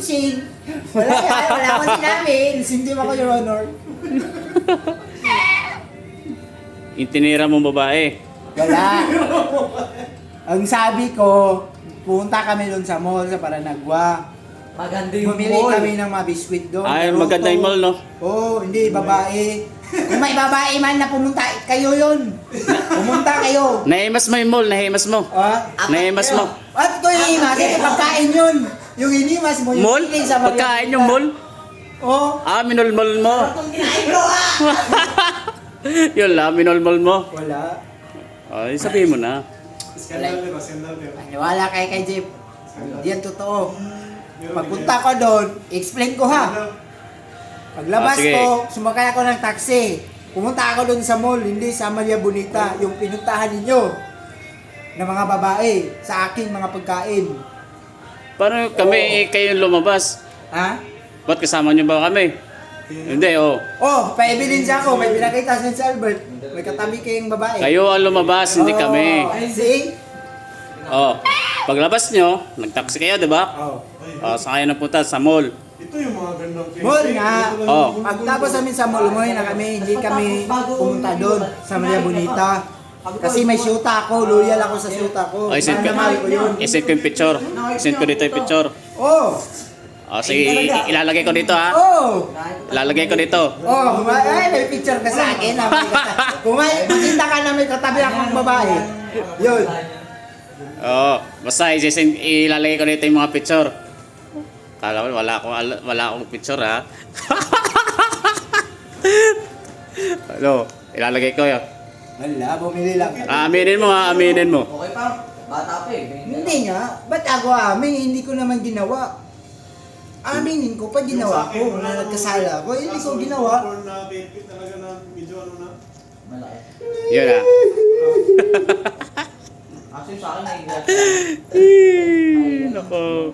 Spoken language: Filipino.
Sing. Wala yan, wala akong sinabi. Sindim ako, Your Honor. Intinira mong babae. Wala. Ang sabi ko, punta kami doon sa mall sa Paranagua. Maganda yung Bumili mall. kami ng mga biskwit doon. Ay, Naruto. maganda yung mall, no? Oo, oh, hindi, babae. Kung may babae man na pumunta, kayo yun. Pumunta kayo. Nahimas mo yung mall, nahimas mo. Ah, Nahimas mo. At ko hinimas, ito pagkain yun. Yung hinimas mo, yung Mall? siling sa Maria Pagkain yung mall? Oo. Ah, minulmol mo. Kinain ko ah! Yun lang, minulmol mo. Wala. Ay, sabihin mo na. Paniwala kay kay Jeep. Hindi yan totoo. Pagpunta ko doon, explain ko ha. Paglabas Ah, sige. ko, sumakay ako ng taxi. Pumunta ako doon sa mall, hindi sa Maria Bonita, yung pinuntahan ninyo ng mga babae sa aking mga pagkain. Paano kami kayo lumabas? Ha? Ba't kasama niyo ba kami? Hindi, oh. Oh, pa-evidence ako, may pinakita sa si Albert. May katabi kayong babae. Kayo ang lumabas, hindi Oh, kami. See? Oh. Paglabas nyo, nag-taxi kayo, di ba? Oh. Oh, saan kayo napunta? Sa mall. Ito yung mga gandang Mall nga. Oh. Pagtapos namin sa mall, umuwi na kami, hindi kami pumunta doon sa Maria Bonita. Kasi may syuta ako, loyal ako sa syuta ko. Oh, isend ko, isend ko yung picture. Isend ko dito yung picture. Oh! Oh, sige, ilalagay ko dito ha. Oh! Ilalagay ko dito. Oh, ay, may picture ka sa akin. ah, may kata- Kung may makita ka na may katabi akong babae, yun. Oo. Basta isend, ilalagay ko dito yung mga picture. Kala ko wala akong al- wala akong picture ha. Ano? Ilalagay ko yun. Wala, bumili lang. Aminin mo ha, aminin mo. Okay pa. Bata pa eh. Hindi nga, ba't ako amin? Hindi ko naman ginawa. Aminin ko, pag ginawa ko, na nagkasala ako, hindi ko ginawa. Na baby talaga na medyo ano na. Malaki. Yun ha. Actually sa akin, naiingat. Ay, Nako.